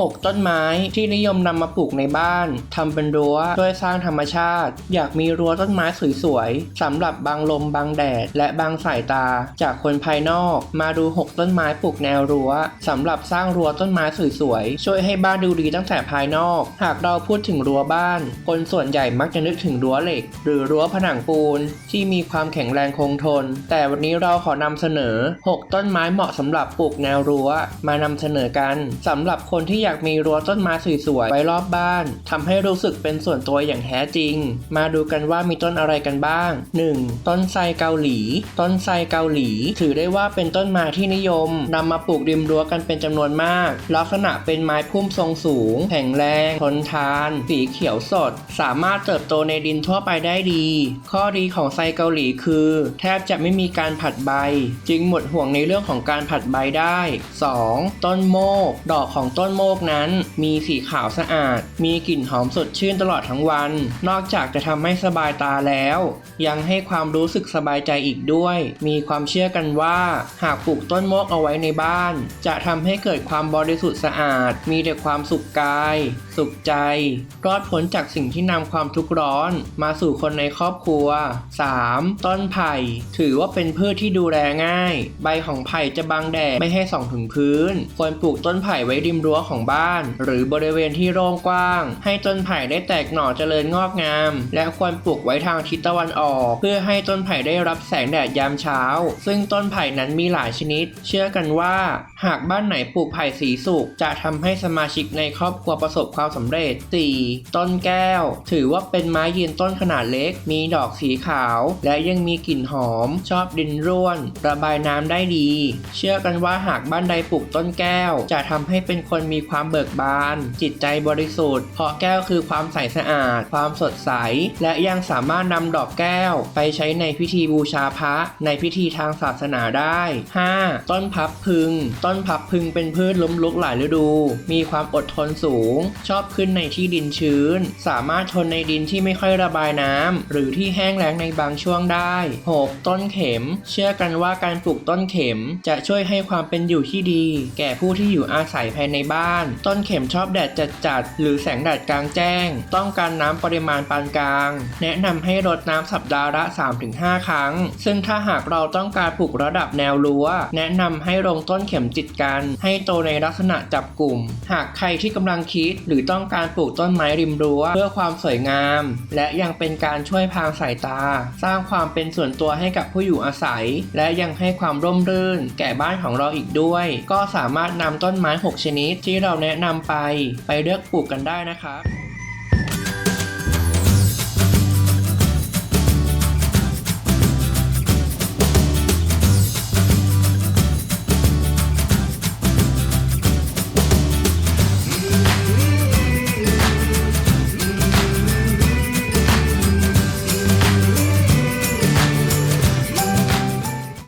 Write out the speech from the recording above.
6 ต้นไม้ที่นิยมนำมาปลูกในบ้านทำเป็นรั้วช่วยสร้างธรรมชาติ อยากมีรั้วต้นไม้สวยๆสำหรับบังลมบังแดด และบังสายตา จากคนภายนอก มาดู 6 ต้นไม้ปลูกแนวรั้วสำหรับสร้างรั้วต้นไม้สวยๆช่วยให้บ้านดูดีตั้งแต่ภายนอก หากเราพูดถึงรั้วบ้าน คนส่วนใหญ่มักจะนึกถึงรั้วเหล็ก หรือรั้วผนังปูน ที่มีความแข็งแรงคงทน แต่วันนี้เราขอนำเสนอ 6 ต้นไม้เหมาะสำหรับปลูกแนวรั้ว มานำเสนอกันสำหรับคนที่อยากมีรั้วต้นไม้สวยๆไว้รอบบ้านทำให้รู้สึกเป็นส่วนตัวอย่างแท้จริง มาดูกันว่ามีต้นอะไรกันบ้าง 1. ต้นไทรเกาหลี ต้นไทรเกาหลี ถือได้ว่าเป็นต้นไม้ที่นิยมนำมาปลูกริมรั้วกันเป็นจำนวนมาก ลักษณะเป็นไม้พุ่มทรงสูง แข็งแรง ทนทาน สีเขียวสด สามารถเติบโตในดินทั่วไปได้ดี ข้อดีของไทรเกาหลีคือ แทบจะไม่มีการผัดใบ จึงหมดห่วงในเรื่องของการผัดใบได้ 2. ต้นโมก ดอกของต้นโมกนั้น มีสีขาวสะอาด มีกลิ่นหอมสดชื่นตลอดทั้งวัน นอกจากจะทำให้สบายตาแล้ว ยังให้ความรู้สึกสบายใจอีกด้วย มีความเชื่อกันว่า หากปลูกต้นโมกเอาไว้ในบ้าน จะทำให้เกิดความบริสุทธิ์สะอาด มีแต่ความสุขกาย สุขใจ รอดพ้นจากสิ่งที่นำความทุกข์ร้อน มาสู่คนในครอบครัว 3. ต้นไผ่ ถือว่าเป็นพืชที่ดูแลง่าย ใบของไผ่จะบังแดดไม่ให้ส่องถึงพื้น ควรปลูกต้นไผ่ไว้ริมรั้วของบ้าน หรือบริเวณที่โล่งกว้าง ให้ต้นไผ่ได้แตกหน่อเจริญงอกงาม และควรปลูกไว้ทางทิศตะวันออก เพื่อให้ต้นไผ่ได้รับแสงแดดยามเช้า ซึ่งต้นไผ่นั้นมีหลายชนิด เชื่อกันว่า หากบ้านไหนปลูกไผ่สีสุกจะทำให้สมาชิกในครอบครัวประสบความสำเร็จ 4. ต้นแก้ว ถือว่าเป็นไม้ยืนต้นขนาดเล็ก มีดอกสีขาว และยังมีกลิ่นหอม ชอบดินร่วน ระบายน้ำได้ดี เชื่อกันว่าหากบ้านใดปลูกต้นแก้ว จะทำให้เป็นคนมีความความเบิกบาน จิตใจบริสุทธิ์ เพราะแก้วคือความใสสะอาด ความสดใส และยังสามารถนำดอกแก้ว ไปใช้ในพิธีบูชาพระในพิธีทางศาสนาได้ 5. ต้นพับพึง ต้นพับพึงเป็นพืชล้มลุกหลายฤดู มีความอดทนสูง ชอบขึ้นในที่ดินชื้น สามารถทนในดินที่ไม่ค่อยระบายน้ำหรือที่แห้งแล้งในบางช่วงได้ 6. ต้นเข็ม เชื่อกันว่าการปลูกต้นเข็ม จะช่วยให้ความเป็นอยู่ที่ดี แก่ผู้ที่อยู่อาศัยภายในบ้านต้นเข็มชอบแดดจัดๆหรือแสงแดดกลางแจ้ง ต้องการน้ำปริมาณปานกลาง แนะนำให้รดน้ำสัปดาห์ละ 3-5 ครั้ง ซึ่งถ้าหากเราต้องการปลูกระดับแนวรั้ว แนะนำให้ลงต้นเข็มติดกัน ให้โตในลักษณะจับกลุ่ม หากใครที่กำลังคิดหรือต้องการปลูกต้นไม้ริมรั้วเพื่อความสวยงาม และยังเป็นการช่วยพรางสายตา สร้างความเป็นส่วนตัวให้กับผู้อยู่อาศัย และยังให้ความร่มรื่น แก่บ้านของเราอีกด้วย ก็สามารถนำต้นไม้ 6 ชนิดที่เราแนะนำไปไปเลือกปลูกกันได้นะครับ